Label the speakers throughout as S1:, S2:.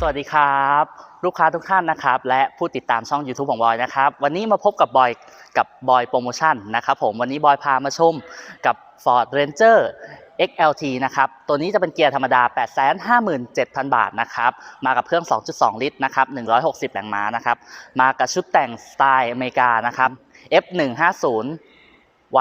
S1: สวัสดีครับ ลูกค้าทุกท่านนะครับ และผู้ติดตามช่อง YouTube ของบอยนะครับ วันนี้มาพบกับบอยกับบอยโปรโมชั่นนะครับผมวันนี้บอยพามาชมกับ Ford Ranger XLT นะครับ ตัวนี้จะเป็นเกียร์ธรรมดา 857,000 บาทนะครับ มากับเครื่อง 2.2 ลิตรนะครับ 160 แรงม้านะครับ มากับชุดแต่งสไตล์อเมริกานะครับ F150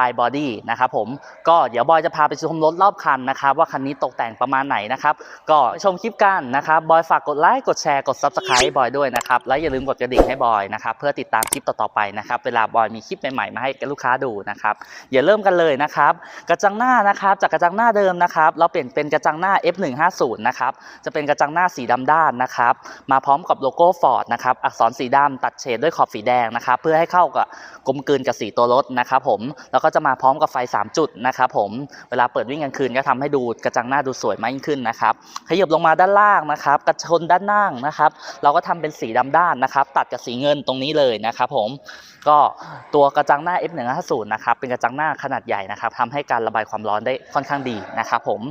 S1: Y Body นะครับผมก็เดี๋ยวบอยจะพาไปชมรถรอบคันนะครับว่าคันนี้ตกแต่งประมาณไหนนะครับก็ชมคลิปกันนะครับบอยฝากกดไลค์กดแชร์กด Subscribe บอยด้วยนะครับและอย่าลืมกดกระดิ่งให้บอยนะครับเพื่อติดตามคลิปต่อๆไปนะครับเวลาบอยมีคลิปใหม่ๆมาให้ลูกค้าดูนะครับอย่าเริ่มกันเลยนะครับกระจังหน้านะครับจากกระจังหน้าเดิมนะครับเราเปลี่ยนเป็นกระจังหน้า F150 นะครับจะเป็นกระจังหน้าสีดำด้านนะครับมาพร้อมกับโลโก้ Ford นะครับอักษรสีดำตัดเฉดด้วยขอบสีแดงนะครับเพื่อให้เข้ากับกลมกลืนกับสีตัวรถนะครับผมแล้วก็จะมาพร้อมกับไฟ 3 จุดนะครับผมเวลาเปิดวิ่งกลางคืนก็ทำให้ดูกระจังหน้าดูสวยมากยิ่งขึ้นนะครับขยับลงมาด้านล่างนะครับกระชนด้านล่างนะครับ เราก็ทำเป็นสีดำด้านนะครับ ตัดกับสีเงินตรงนี้เลยนะครับผมก็ตัวกระจังหน้า F150 นะครับเป็นกระจังหน้าขนาดใหญ่นะครับทำให้การระบายความร้อนได้ค่อนข้างดีนะครับผม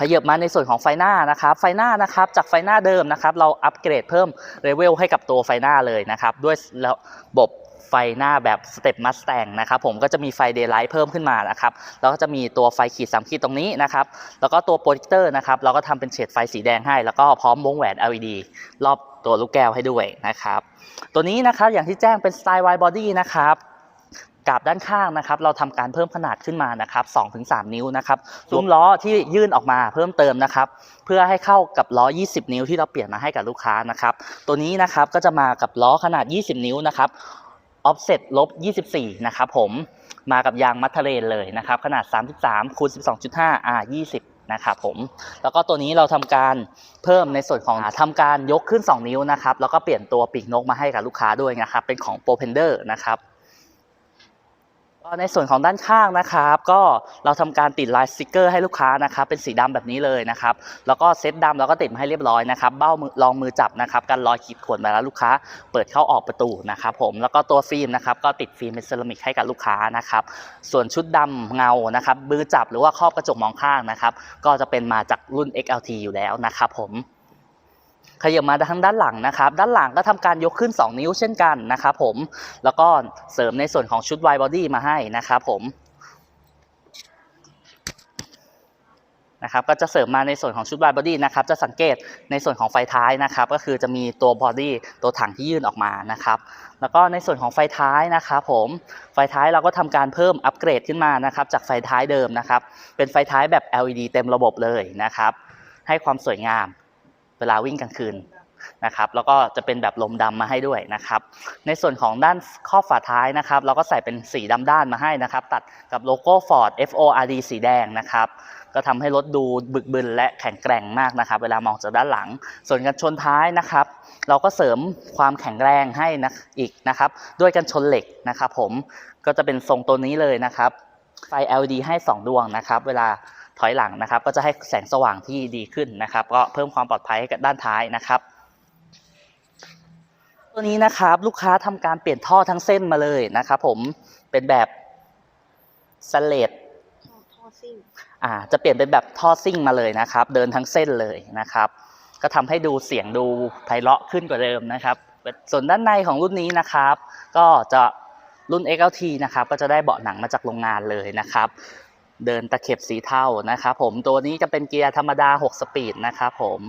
S1: ขยับมาในส่วนของไฟหน้านะครับ ไฟหน้านะครับ จากไฟหน้าเดิมนะครับ เราอัปเกรดเพิ่มเลเวลให้กับตัวไฟหน้าเลยนะครับ ด้วยระบบ ไฟหน้าแบบสเต็ปมัสแตงนะครับผมก็จะมีไฟเดย์ไลท์เพิ่มขึ้นมานะครับแล้วก็จะมีตัวไฟขีดสามขีดตรงนี้นะครับแล้วก็ตัวโปรเจคเตอร์นะครับเราก็ทำเป็นเฉดไฟสีแดงให้ แล้วก็พร้อมวงแหวน LED รอบตัวลูกแก้วให้ด้วยนะครับตัวนี้นะครับอย่างที่แจ้งเป็นสไตล์ wide body นะครับกาบด้านข้างนะครับเราทำการเพิ่มขนาดขึ้นมานะครับ2-3 นิ้วนะครับซุ้มล้อที่ยื่นออกมาเพิ่มเติมนะครับ เพื่อให้เข้ากับล้อ 20 นิ้วที่เราเปลี่ยนมาให้กับลูกค้านะครับ ตัวนี้นะครับก็จะมากับล้อขนาด 20 นิ้วนะครับ offset ลบ 24 นะครับผม มากับยางมัทเทเรนเลยนะครับ ขนาด 33คูณ12.5 R 20 นะครับผม แล้วก็ตัวนี้เราทำการเพิ่มในส่วนของทำการยกขึ้น 2 นิ้วนะครับ แล้วก็เปลี่ยนตัวปีกนกมาให้กับลูกค้าด้วยนะครับ เป็นของ Pro Pender นะครับ ก็ในส่วนของด้านข้างนะครับ ก็เราทำการติดลายสติกเกอร์ให้ลูกค้านะครับ เป็นสีดำแบบนี้เลยนะครับ แล้วก็เซตดำเราก็ติดมาให้เรียบร้อยนะครับ เบ้ามือรองมือจับนะครับกันรอยขีดข่วนมาแล้วลูกค้า เปิดเข้าออกประตูนะครับ ผมแล้วก็ตัวฟิล์มนะครับ ก็ติดฟิล์มเป็นเซรามิกให้กับลูกค้านะครับ ส่วนชุดดำเงานะครับมือจับหรือว่าครอบกระจกมองข้างนะครับ ก็จะเป็นมาจากรุ่น XLT อยู่แล้วนะครับผม ขยับมาทางด้านหลังนะครับ ด้านหลังก็ทำการยกขึ้น 2 นิ้วเช่นกันนะครับผม แล้วก็เสริมในส่วนของชุด wide body มาให้นะครับผมนะครับก็จะเสริมมาในส่วนของชุด wide body นะครับจะสังเกตในส่วนของไฟท้ายนะครับก็คือจะมีตัว body ตัวถังที่ยื่นออกมานะครับแล้วก็ในส่วนของไฟท้ายนะครับผมไฟท้ายเราก็ทำการเพิ่มอัปเกรดขึ้นมานะครับจากไฟท้ายเดิมนะครับเป็นไฟท้ายแบบ LED เต็มระบบเลยนะครับให้ความสวยงาม เวลาวิ่งกลางคืนนะครับแล้วก็จะเป็นแบบลมดำมาให้ด้วยนะครับ ในส่วนของด้านครอบฝาท้ายนะครับ เราก็ใส่เป็นสีดำด้านมาให้นะครับ ตัดกับโลโก้ Ford FORD สีแดงนะครับ ก็ทำให้รถดูบึกบึนและแข็งแกร่งมากนะครับ เวลามองจากด้านหลัง ส่วนกันชนท้ายนะครับ เราก็เสริมความแข็งแรงให้นะอีกนะครับ ด้วยกันชนเหล็กนะครับ ผมก็จะเป็นทรงตัวนี้เลยนะครับไฟ LED ให้ 2 ดวงนะครับ เวลา ถอยหลังนะครับ ก็จะให้แสงสว่างที่ดีขึ้นนะครับ ก็เพิ่มความปลอดภัยให้กับด้านท้ายนะครับตัวนี้นะครับลูกค้าทำการเปลี่ยนท่อทั้งเส้นมาเลยนะครับผมเป็นแบบสเลด
S2: ท่อซิ่ง
S1: อ่าจะเปลี่ยนเป็นแบบท่อซิ่งมาเลยนะครับ เดินทั้งเส้นเลยนะครับ ก็ทำให้ดูเสียงดูไพเราะขึ้นกว่าเดิมนะครับ ส่วนด้านในของรุ่นนี้นะครับ ก็จะรุ่น XLT นะครับก็จะได้เบาะหนังมาจากโรงงานเลยนะครับ เดินตะเข็บสีเทานะครับผมตัวนี้จะเป็นเกียร์ธรรมดา 6 สปีดนะครับผม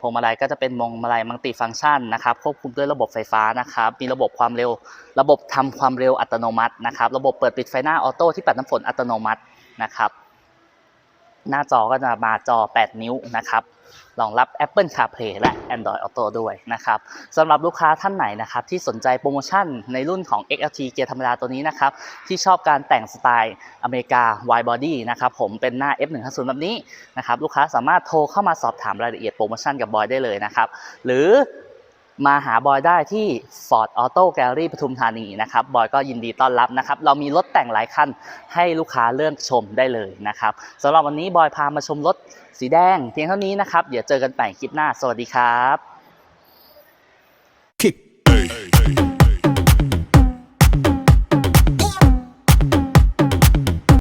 S1: พวงมาลัยก็จะเป็นมงมาลัยมัลติฟังก์ชันนะครับควบคุมด้วยระบบไฟฟ้านะครับ มีระบบความเร็ว ระบบทำความเร็วอัตโนมัตินะครับ ระบบเปิดปิดไฟหน้าออโต้ที่ปัดน้ำฝนอัตโนมัตินะครับ หน้าจอก็จะมาจอ 8 นิ้วนะครับ รองรับ Apple CarPlay และ Android Auto ด้วยนะครับสำหรับลูกค้าท่านไหนนะครับที่สนใจโปรโมชั่นในรุ่นของ XLT เกียร์ธรรมดาตัวนี้นะครับที่ชอบการแต่งสไตล์อเมริกา wide body นะครับผมเป็นหน้า F150 แบบนี้นะครับลูกค้าสามารถโทรเข้ามาสอบถามรายละเอียดโปรโมชั่นกับบอยได้เลยนะครับหรือ มาหาบอยได้ที่ Ford Auto Gallery ปทุมธานีนะครับบอยก็ยินดีต้อนรับนะครับ เรามีรถแต่งหลายคันให้ลูกค้าเลือกชมได้เลยนะครับสำหรับวันนี้บอยพามาชมรถสีแดงเพียงเท่านี้นะครับ เดี๋ยวเจอกันใหม่คลิปหน้า สวัสดีครับ